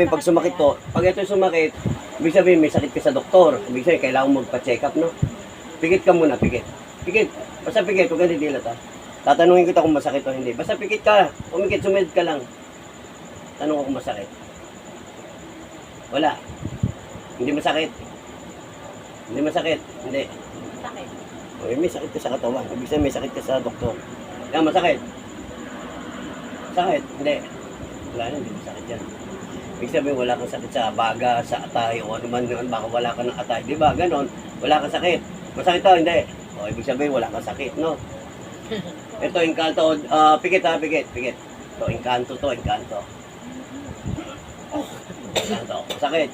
sabihin, pag sumakit to, pag ito sumakit, ibig sabihin, may sakit ka sa doktor. Ibig sabihin, kailangan mo magpa-check up, no? Pikit ka muna, pikit. Pikit. Basta pikit, huwag ka didilat, ha? Tatanungin kita kung masakit o hindi. Basta pikit ka. Umikit, sumid ka lang. Tanong ko kung masakit. Wala. Hindi masakit. Hindi masakit. Hindi. Sakit. Okay, may sakit ka sa katawan. Ibig sabihin, may sakit ka sa doktor. Yan, masakit. Sakit. Hindi. Wala na, hindi masakit yan. Ibig sabihin, wala kang sakit sa baga, sa atay, o ano man yun, baka wala ka ng atay. Di ba? Ganon. Wala kang sakit. Masakit to, hindi. O, ibig sabihin, wala kang sakit, no? Ito, engkanto. ah pikit ha, pikit, pikit. Ito, engkanto to, engkanto. Engkanto. Sakit.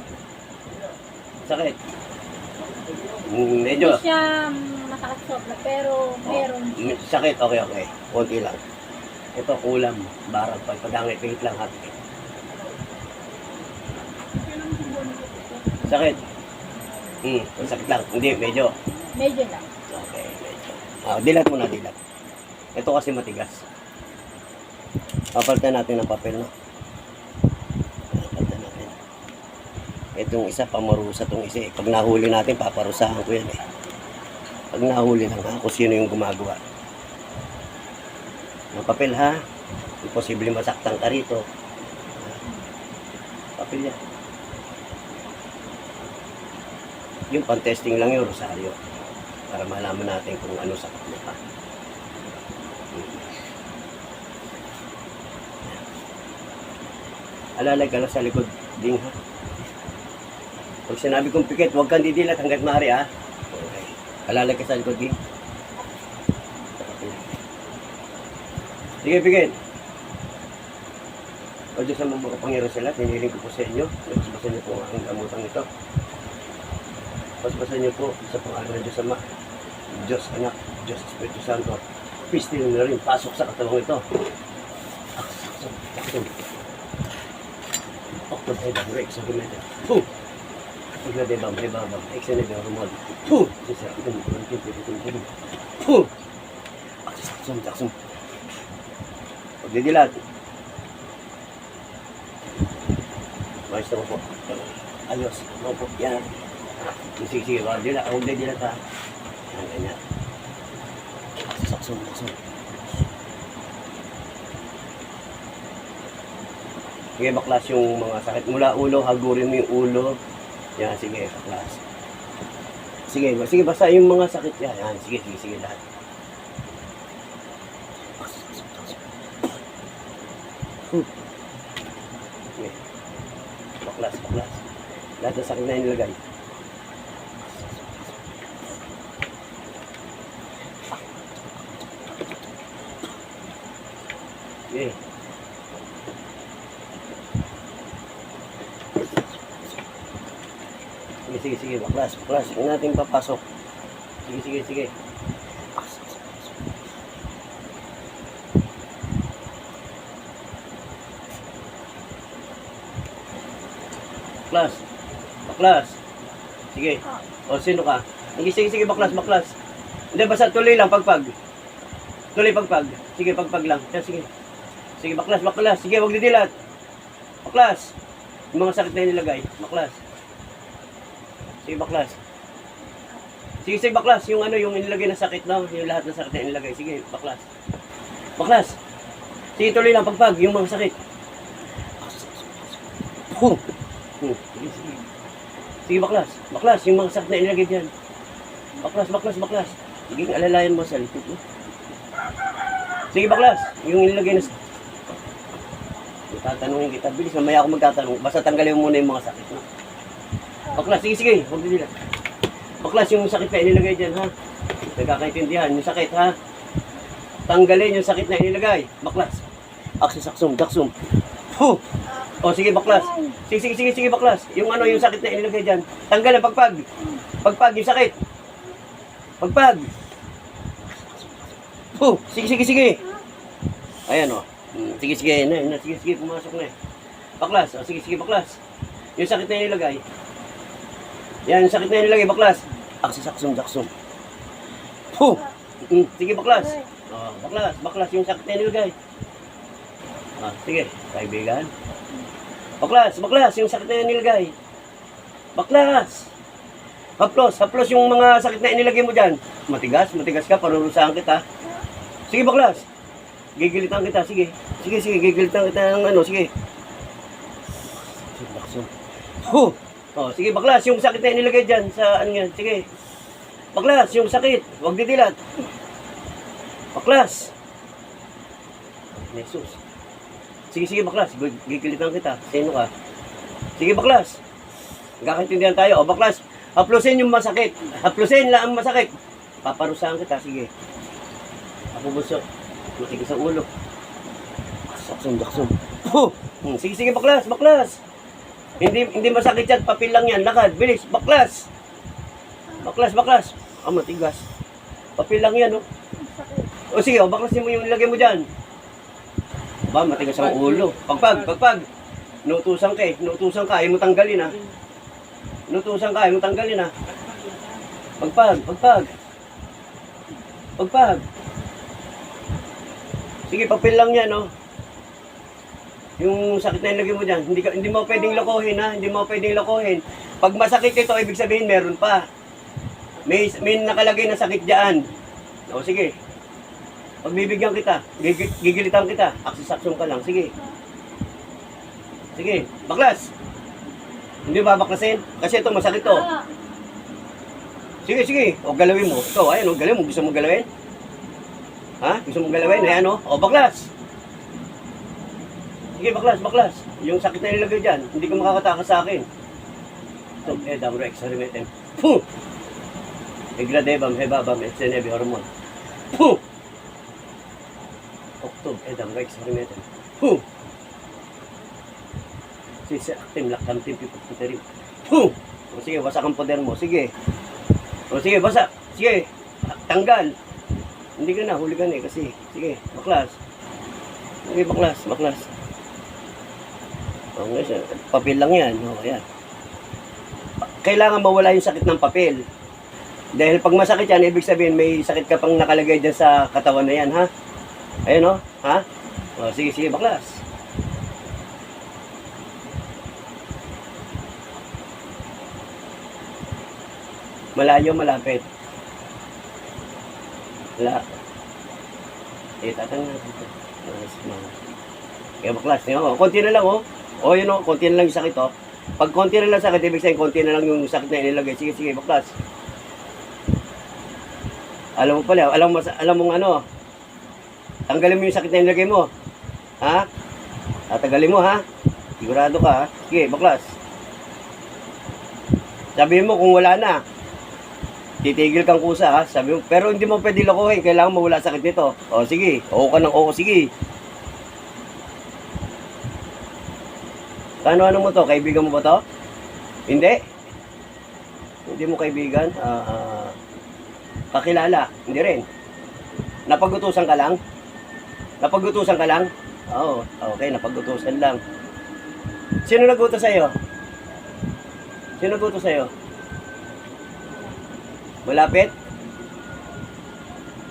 Sakit. Mm, medyo. Hindi siya mm, masakit sobra, pero meron siya. Mm, Sakit, okay, okay. Konti lang. Ito, kulam. Barang, pagpadangit, pingit lang ha. pikit. Sakit. Hmm, sakit lang. Hindi, medyo. Medyo lang. Okay, medyo. Ah, dilat mo na, dilat. Ito kasi matigas. Papalitan natin ng papel, no? Papalitan natin. Itong isa, pamarusa itong isa. eh. Pag nahuli natin, paparusahan ko yan eh. Pag nahuli lang ha, kung sino yung gumagawa. Ng papel ha. Imposible masaktan ka rito. Papel yan. Yung pan-testing lang yung Rosario para malaman natin kung ano sakit mo pa. Alalay ka lang sa likod, ding ha. Pag sinabi kong pikit, huwag kang didilat hanggat maaari ha. Okay. Alalay ka sa likod, ding. Sige, pikit. O Diyos ang makapangyari sila, tiniling ko po sa inyo. Nagsibasan niyo po ang gamutang ito. Paspasan niyo po sa pangalan ng Diyos Ama, Diyos Anak, Diyos Espiritu Santo. Pistil na rin, pasok sa katawang ito. Aksakson, aksakson. Oktob ay bang, Rex, sabi natin. Puh! Pagla de bang, de bang, Rex na de rumod. Puh! Sisa, itin, itin, itin, itin, itin. Puh! Aksakson, aksakson. Pagdidilat. Ayos na po. Ayos. Opo, yan. Dila, huwag na dila ta. Yan, ganyan. Saksong, saksong. Sige, baklas yung mga sakit. Mula ulo, hagurin mo yung ulo. Yan, sige, baklas. Sige, sige, basta yung mga sakit yan. Yan, sige, sige, sige, lahat. Hmm. Baklas, baklas. Lahat ng sakit na inilagay. Sige. Sige, sige, sige, baklas, baklas. Huwag natin papasok. Sige, sige, sige. Baklas. Baklas. Sige. O, sino ka? Sige, sige, sige, baklas, baklas. Hindi, basta tuloy lang, pagpag. Tuloy pagpag. Sige, pagpag lang. Sige. Sige, baklas, baklas. Sige, huwag didilat. Baklas. Yung mga sakit na inilagay. Baklas. Sige, baklas. Sige, sige, baklas. Yung ano, yung inilagay na sakit na, yung lahat ng sakit na inilagay. Sige, baklas. Baklas. Sige, tuloy lang, pagpag. Yung mga sakit. Huh. Hmm. Sige, sige. Baklas. Baklas, yung mga sakit na inilagay dyan. Baklas, baklas, baklas. Sige, alalayan mo sa likod. Sige, baklas. Yung inilagay na sakit. Tatanungin kita. Bilis, mamaya ako magtatanong. Basta tanggalin mo muna yung mga sakit mo. Baklas, sige, sige. Huwag nila. Baklas, yung sakit na inilagay dyan, ha? Nagkakaintindihan. Yung sakit, ha? Tanggalin yung sakit na inilagay. Baklas. Aksis, aksum, daksum. Huh! O, sige, baklas. Sige, sige, sige, sige, baklas. Yung ano, yung sakit na inilagay dyan. Tanggal ang pagpag. Pagpag, yung sakit. Pagpag. Huh! Sige, sige, sige. Ayan, o. Hmm, Sige, sige, na, na, sige, sige, pumasok na eh. Baklas, o, sige, sige, baklas. Yung sakit na inilagay. Yan, yung sakit na inilagay, baklas. Aksis, aksum, daksum. Huh! Hmm, sige, baklas. Oh, baklas, baklas yung sakit na nilagay. Ah, sige, kaibigan. Baklas, baklas, yung sakit na nilagay. Baklas. Haplos, haplos yung mga sakit na inilagay mo dyan. Matigas, matigas ka, parurusahan kita. Sige, baklas. Gigilitan kita, sige. Sige, sige, gigilitan kita ng ano, sige. Sige, bakso. Huh! Oh, sige, baklas, yung sakit na inilagay dyan sa ano yan, sige. Baklas, yung sakit, huwag didilat. Baklas. Jesus. Sige, sige, baklas. Gig- Gigilitan kita. Sino ka? Sige, baklas. Magkakaintindihan tayo. O, baklas. Haplusin yung masakit. Haplusin lang ang masakit. Paparusahan kita. Sige. Ako gusto. Matigas ang ulo. Jackson, Jackson. Puh! Hmm, Sige, sige, baklas, baklas. Hindi hindi masakit yan. Papel lang yan. Lakad. Bilis. Baklas. Baklas, baklas. Ah, matigas. Papel lang yan, oh. O sige, o baklasin mo yung ilagay mo dyan. Ba, matigas ang ulo. Pagpag, pagpag. Nutusan ka eh. Nutusan ka. Ayaw mo tanggalin ah. Nutusan ka. Ayaw mo tanggalin ah. Pagpag, pagpag. Pagpag. Sige, papel lang yan, oh. Yung sakit na ilagay mo dyan, hindi, ka, hindi mo pwedeng lokohin, ha? Hindi mo pwedeng lokohin. Pag masakit ito, ibig sabihin meron pa. May, may nakalagay na sakit dyan. O, sige. Pagbibigyan kita, gigi- gigilitan kita, aksisaksyon ka lang, sige. Sige, baklas. Hindi ba baklasin? Kasi ito, masakit to. Ah, Sige, sige. O, galawin mo. Ito, ayan, o, galawin mo. Gusto mo galawin? Ha? Gusto mo galawin? Ayan, o. O, baklas. Sige, baklas, baklas. Yung sakit na nilagay dyan, hindi ka makakatakas sa akin. Ito, eh, damro exarimetem. Puh! Igradebam, hebabam, etsenebi, hormon. Puh! Oktob, eh, damro exarimetem. Puh! Sisa, actim, laktam, timpi, pagputarin. Puh! O, sige, wasak ang poder mo. Sige. O sige, basa. Sige. Tanggal. Hindi ka na, huli ka na eh, kasi. Sige, baklas. Sige, baklas, baklas. O nga siya, papel lang yan. O, ayan. Kailangan mawala yung sakit ng papel. Dahil pag masakit yan, ibig sabihin may sakit ka pang nakalagay dyan sa katawan na yan, ha? Ayan o, ha? O, sige, sige, baklas. Malayo, malapit. Wala. Eh, tatang natin ito. Nice, mga. Kaya baklas niyo. Oh, konti na lang, oh. Oh, yun, oh. Konti na lang yung sakit, oh. Pag konti na lang sakit, ibig sabihin, konti na lang yung sakit na inilagay. Sige, sige, baklas. Alam mo pala, alam mo, alam mong ano, tanggalin mo yung sakit na inilagay mo. Ha? Tatagalin mo, ha? Sigurado ka, ha? Sige, baklas. Sabihin mo kung wala na, titigil kang kusa ha. Sabi mo, pero hindi mo pwede lokohin. Kailangan mawala sakit nito. O sige, oo ka ng oo, sige. Ano-ano mo to? Kaibigan mo ba to? Hindi? Hindi mo kaibigan? Ah, ah, kakilala? Hindi rin. Napagutusan ka lang? Napagutusan ka lang? Oo, okay, napagutusan lang. Sino nagutos sa'yo? Sino nagutos sa'yo? Malapit?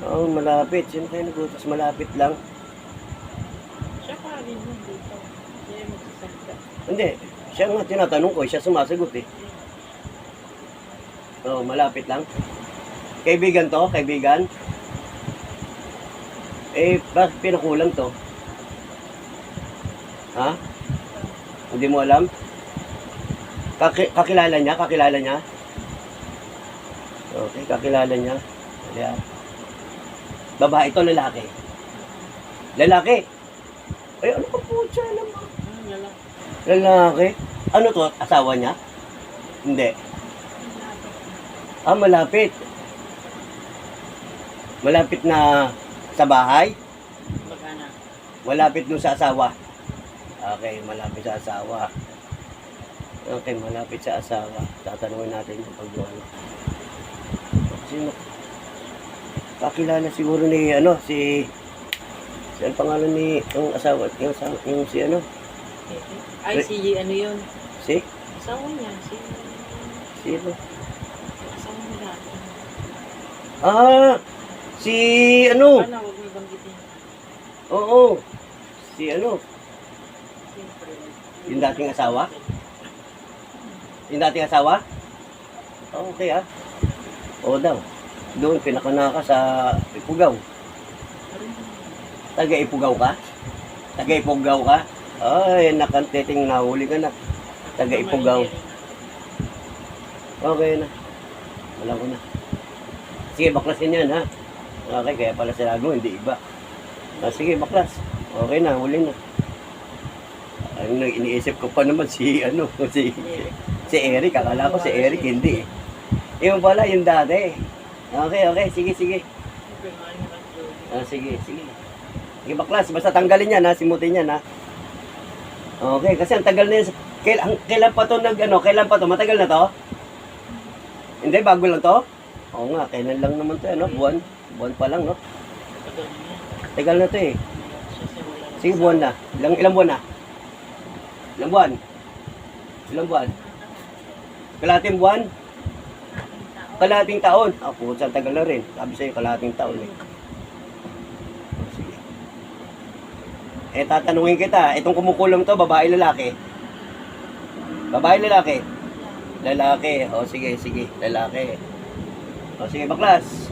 Oo, malapit. Sino kayo nagutos? Malapit lang. Siya pa rin yun dito. Siya yung magsasalita. Hindi. Siya nga tinatanong ko, siya sumasagot eh. Oo, malapit lang. Kaibigan to? Kaibigan? Eh, bakit pinakulang to? Ha? Hindi mo alam? Kaki- kakilala niya? Kakilala niya? Okay, kakilala niya. Ayan. Babae to, lalaki. Lalaki? Ay, ano ka po siya naman? Hmm, lala. Lalaki? Ano to? Asawa niya? Hindi. Ah, malapit. Malapit na sa bahay? Baka na. Malapit dun sa asawa? Okay, malapit sa asawa. Okay, malapit sa asawa. Tatanungin natin yung pagbuwan. Sino? Kakilala siguro ni, ano, si... Si ang pangalan ni, yung asawa, yung, asawa, yung si, ano, Ay, si ano yun? si, Asawa niya. Si... sino? Asawa niya. Ah, si, ano, Sana huwag banggitin. Oo. Si ano? Yung dating asawa? Yung dating asawa? Oh, okay ah. Oo daw. Doon, pinakanaka sa Ipugaw. Taga Ipugaw ka? Taga Ipugaw ka? Ay, nakanteting nahuli ka na. Taga Ipugaw. Okay na. Wala ko na. Sige, baklasin yan ha. Okay, kaya pala sinabi mo, hindi iba. Ah, sige, baklas. Okay na, huli na. Ano, iniisip ko pa naman si, ano, si, si Eric. Akala ko si Eric, hindi eh. Yung pala, yung dati. Okay, okay, sige, sige. Ah, sige, sige. Sige, baklas, basta tanggalin yan ha, simutin yan ha. Okay, kasi ang tagal na yan. Kailan, kailan pa to nag, ano, kailan pa to? Matagal na to? Hindi, bago lang to? Oo nga, kailan lang naman to, ano, buwan. Buwan pa lang, no? Tagal na to eh. Sige, buwan na. Ilang, ilang buwan na? Ilang buwan? Ilang buwan? Kalating buwan? Kalating taon? Ah, putsa, tagal na rin. Sabi sa'yo, kalating taon eh. Eh, tatanungin kita, itong kumukulong to, babae, lalaki? Babae, lalaki? Lalaki. O, sige, sige. Lalaki. O, sige, baklas.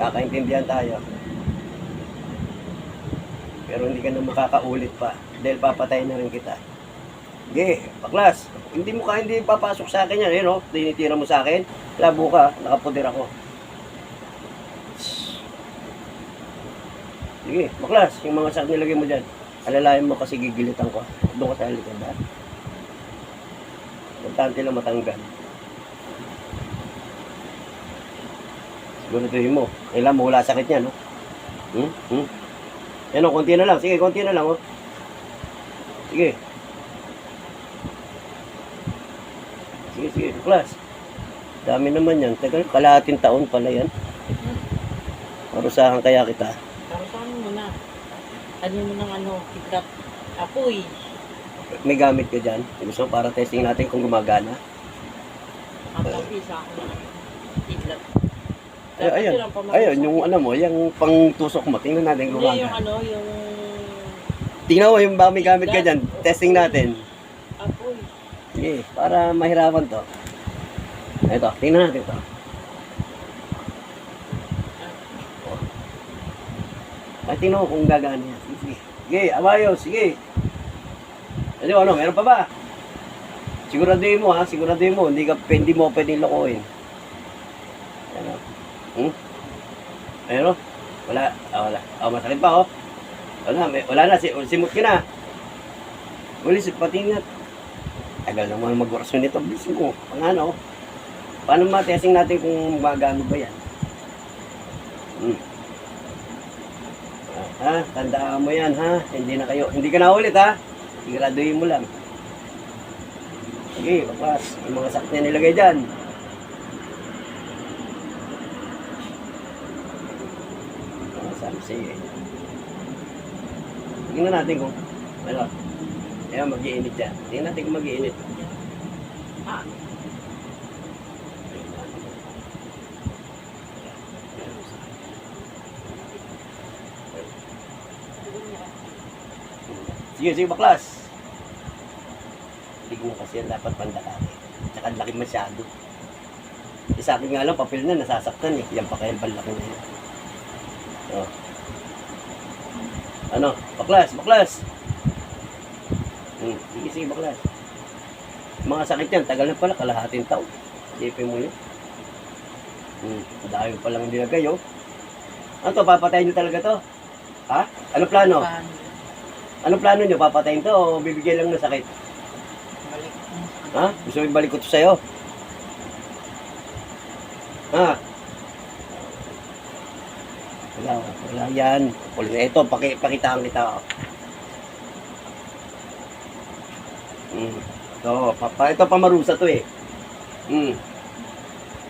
Kakaintindihan tayo. Pero hindi ka na makakaulit pa. Dahil papatay na rin kita. Sige, baklas. Hindi mo ka, hindi papasok sa akin yan. Eh, no? Tinitira mo sa akin. Labo ka, nakapudir ako. Sige, baklas. Yung mga sak nilagay mo dyan. Alalayan mo kasi gigilitan ko. Doon ka sa likod ha. Importante lang matanggal. Siguraduhin mo. Kailan mo wala sakit niya, no? Hmm? Hmm? Yan o, konti na lang. Sige, konti na lang, oh. Sige. Sige, class. Dami naman yan. Tagal, kalahating taon pala yan. Parusahan kaya kita. Para saan mo na? Ano mo ng ano, kidnap, apoy. May gamit ka dyan. Gusto para testing natin kung gumagana. Kapapi sa kidnap. Ay, ayan. Ayun, yung ano mo, yung pang tusok mo. Tingnan natin kung Hindi, yung gumagana. ano, yung Tingnan mo yung ba may gamit ka dyan. Testing natin. Sige, para mahirapan to. Ito, tingnan natin to. Tingnan mo kung gagana yan. Sige, sige. Abayo, sige. Ano, ano, meron pa ba? Siguraduhin mo ha, siguraduhin mo. Hindi ka, hindi mo pwedeng lokohin. Ano? Hmm? Ayun, oh. Wala. Ah, wala. Ah, masakit pa, oh. Wala, may, wala na. Si, simot ka na. Uli, si patingat. Tagal naman mag-orasyon nito. Bisin ko. Ang ano, paano matesting natin kung magano ba yan? Hmm. Ah, ha? Tandaan mo yan, ha? Hindi na kayo, hindi ka na ulit, ha? Siguraduhin mo lang. Sige, papas. Yung mga sakit na nilagay dyan. Ah, sabi, sige. Tingnan natin kung, ano, Ayan, mag-iinit yan. Tingnan natin kung mag-iinit. Ah. Sige, sige, baklas. Hindi mo kasi yan dapat pandalaki. Tsaka laki masyado. Eh, sa akin nga lang, papel na, nasasaktan eh. Yan pa kaya balaki na yun. Oh. Ano? Baklas, baklas. Hmm, sige, sige, baklas. Mga sakit yan, tagal na pala, kalahating taon. Isipin mo yun. Hmm, dami pa lang nilagay, oh. Ano to, papatayin nyo talaga to? Ha? Ano plano? Paano? Anong plano nyo? Papatayin to o bibigyan lang ng sakit? Balik. Ha? Gusto mo ibalik ko to sa'yo? Ha? Wala, wala yan. Wala ito, paki, pakitaan kita. Hmm. Ito, papa, ito pamarusa to eh. Hmm.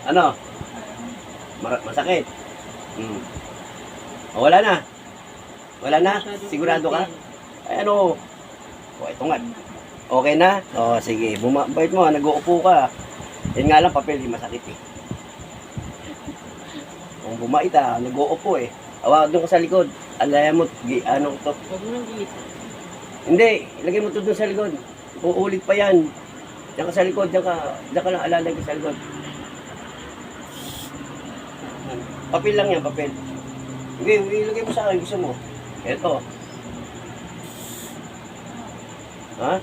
Ano? Mar- masakit. Hmm. O, wala na. Wala na? Sigurado ka? Ay, ano? O, ito nga. Okay na? O, sige. Bumabait mo, nag-uupo ka. Yan nga lang, papel, di masakit eh. Kung bumait ah, nag-uupo eh. Awa, doon ka sa likod. Alaya mo, ano to? Huwag mo nang. Hindi, ilagay mo ito dun sa likod. Uulit pa yan. Diyan ka sa likod, diyan ka, diyan ka lang alalagay sa likod. Papel lang yan, papel. Hindi, ilagay mo sa akin, gusto mo. Ito. Ha?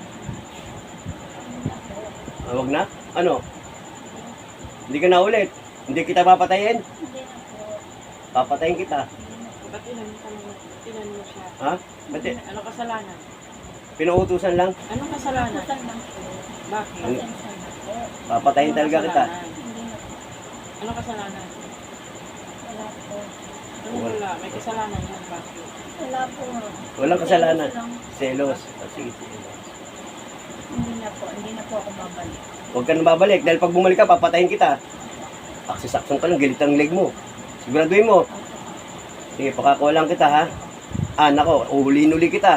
Ah, wag na? Ano? Hindi ka na ulit. Hindi kita papatayin. Papatayin kita. Ba't inan mo siya? Ha? Ba't Ano kasalanan? Pinautusan lang? Anong kasalanan? Bakit? Po. Papatayin Anong talaga kita. Anong kasalanan? Wala po. Ano wala? May kasalanan yan. Bakit? Wala po. Walang kasalanan. Selos. Ah, sige. Hindi na po. Hindi na po ako babalik. Huwag ka na babalik dahil pag bumalik ka, papatayin kita. Aksisaksong ka lang, galit ang leg mo. Siguraduhin mo. Sige, pakakuha lang kita ha. Ah, nako, uhulihin uli kita.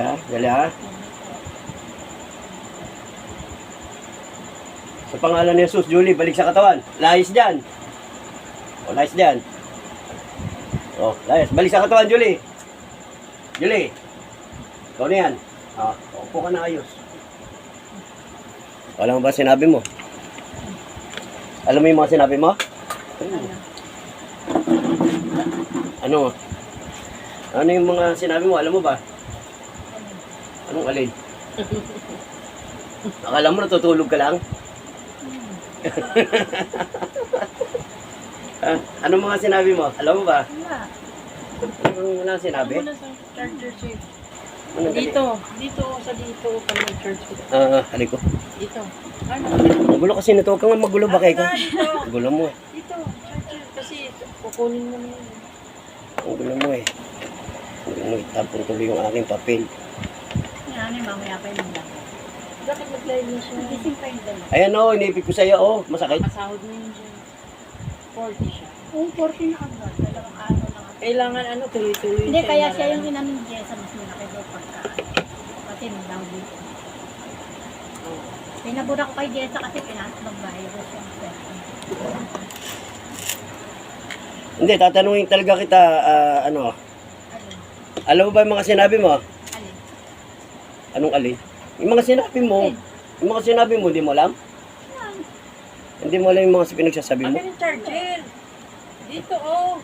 Dali ha. Sa pangalan ni Jesus, Julie, balik sa katawan. Layas dyan. O, layas dyan. O, layas. Balik sa katawan, Julie. Julie. Ikaw na yan. Ah, upo ka na ayos. Alam mo ba sinabi mo? Alam mo yung mga sinabi mo? Ano? Ano yung mga sinabi mo? Alam mo ba? Anong alin? Akala mo natutulog ka lang? ah, anong mga sinabi mo? Alam mo ba? Wala. Anong mga sinabi? Ano sa charger? Ano Dito. Dito. Sa dito. Pag mag-charge ko. Ah, uh, ko. Dito. Ano? Magulo kasi nito. Huwag kang magulo ba kayo ka? Dito. Magulo mo eh. Dito. Charger. Kasi kukunin mo na yun. Magulo mo eh. Hindi mo itapon tuloy yung aking papel. Yan, ano, mamaya pa yung lang. Bakit mag-live mo siya? Gising pa yung dalawa. Ayan o, oh, inipit ko sa'yo. Oh, masakit. Kasahod mo yun dyan. 40 siya. Kung 40 na agad, dalawang araw lang ako. Kailangan ano, tuloy-tuloy Hindi, kaya siya yung inanong Jessa, mas malaki daw pagka. Kasi nang dito. Oo. Pinabura ko kay Jessa kasi pinasok ng virus yung cellphone. Hindi, tatanungin talaga kita, ah, ano, Alin? alam mo ba yung mga sinabi mo? Anong alin? Yung mga sinabi mo, yung mga sinabi mo, hindi mo alam? Yan. Hindi mo alam yung mga pinagsasabi mo? Ano yung charger? Dito, oh.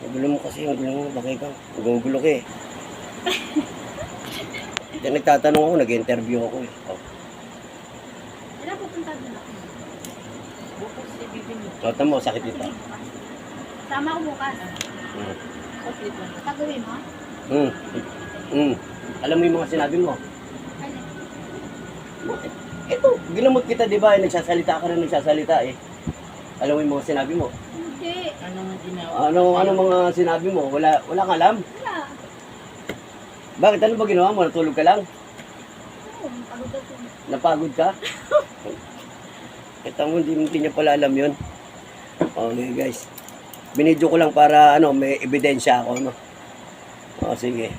Ang gulo mo kasi, ang gulo mo, bakit ka? Gugulo ka eh. Hindi, nagtatanong ako, nag-interview ako eh. Oh. Wala pupunta doon ako. Bukas ibibin mo. Nota mo, sakit dito. Sama ko bukas. Hmm. Sakit lang. Pagawin mo? Hmm. Hmm. Alam mo yung mga sinabi mo? Bakit? Ito, ginamot kita, di ba? Eh, nagsasalita ka rin, nagsasalita eh. Alam mo yung mga sinabi mo? Hindi. Ano nga ginawa? Ano, ano mga sinabi mo? Wala, wala kang alam? Wala. Bakit? Ano ba ginawa mo? Natulog ka lang? Oo, pagod ako. Napagod ka? Kita mo, hindi, hindi niya pala alam yun. Okay guys. Binidyo ko lang para ano, may ebidensya ako. No? O sige.